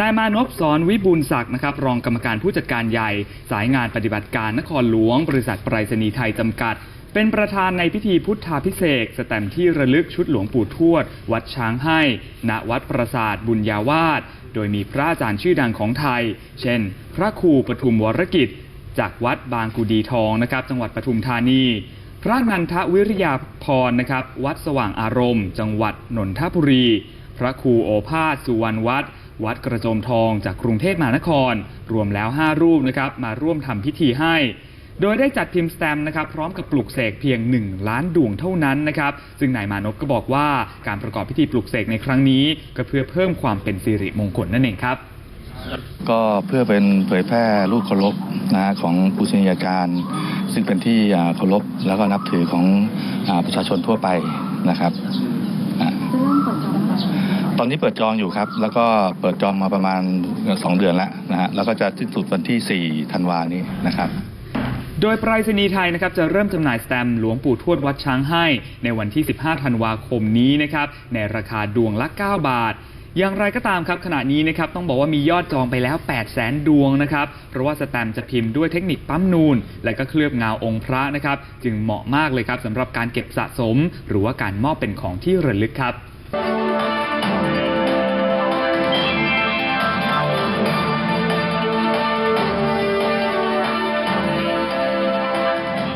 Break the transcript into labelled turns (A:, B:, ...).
A: นายมานพสอนวิบูลศักดิ์นะครับรองกรรมการผู้จัดการใหญ่ สายงานปฏิบัติการนครหลวง บริษัทไปรษณีย์ไทยจำกัด เป็นประธานในพิธีพุทธาพิเศษสแตมที่ระลึกชุดหลวงปู่ทวด วัดช้างให้ ณวัดปราสาทบุญญาวาสโดยมีพระอาจารย์ชื่อดังของไทย เช่น พระครูปทุมวรกิจ จากวัดบางกุดีทองนะครับ จังหวัดปทุมธานีพระนันทวิริยาพรนะครับ วัดสว่างอารมณ์ จังหวัดนนทบุรี พระครูโอภาสสุวรรณวัดวัดกระโจมทองจากกรุงเทพมหานคร รวมแล้ว 5 รูปนะครับมาร่วมทำพิธีให้ โดยได้จัดพิมพ์สแตมป์นะครับพร้อมกับปลุกเสกเพียง 1 ล้านดวงเท่านั้นนะครับซึ่งนายมานพก็บอกว่าการประกอบพิธีปลุกเสกในครั้งนี้ ก็เพื่อเพิ่มความเป็นสิริมงคลนั่นเองครับ
B: ก็เพื่อเป็นเผยแพร่รูปเคารพนะฮะของปูชนียาการซึ่งเป็นที่อ่าเคารพแล้วก็นับถือของอาประชาชนทั่วไปนะครับอ่า
C: จะเริ่มเปิดจองแล้ว
B: ตอนนี้เปิดจองอยู่ครับ แล้วก็เปิดจองมาประมาณ 2 เดือนแล้วนะฮะ แล้วก็จะสิ้นสุดวันที่ 4 ธันวานี้นะครับ
A: โดยไปรษณีย์ไทยนะครับจะเริ่มจำหน่ายสแตมป์หลวงปู่ทวดวัดช้างให้ ในวันที่ 15 ธันวาคมนี้นะครับ ในราคาดวงละ 9 บาทอย่างไรก็ตามครับขณะนี้นะครับต้องบอกว่ามียอดจองไปแล้ว 8 0 0แสนดวงนะครับเพราะว่าสแตมจะพิมพ์ด้วยเทคนิคปั๊มนูน และก็เคลือบเงาองค์พระนะครับ จึงเหมาะมากเลยครับสำหรับการเก็บสะสม หรือว่าการมอบเป็นของที่ระลึกครับ